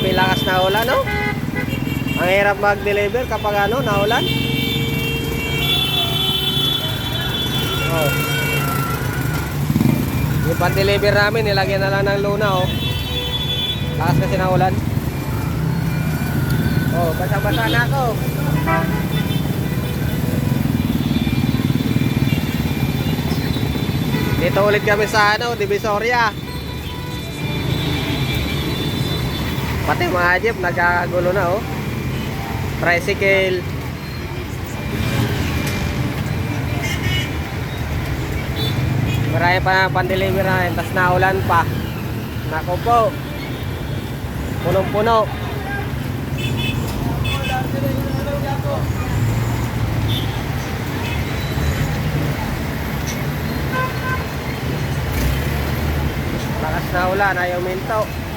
Grabe lakas na ulan, no? Ang hirap mag-deliver kapag ano, naulan. Oh. Yung pan-deliver namin, nilagyan na lang ng luna, oh. Lakas kasi ng ulan. Oh, basa-basa na ako. Dito ulit kami sa ano, Divisoria. Pati mga jeep, nagkakagulo na oh. Tricycle. Marami pa na pan-deliver na tapos naulan pa. Nako po. Punong-puno. Lakas na ulan, ayaw minto.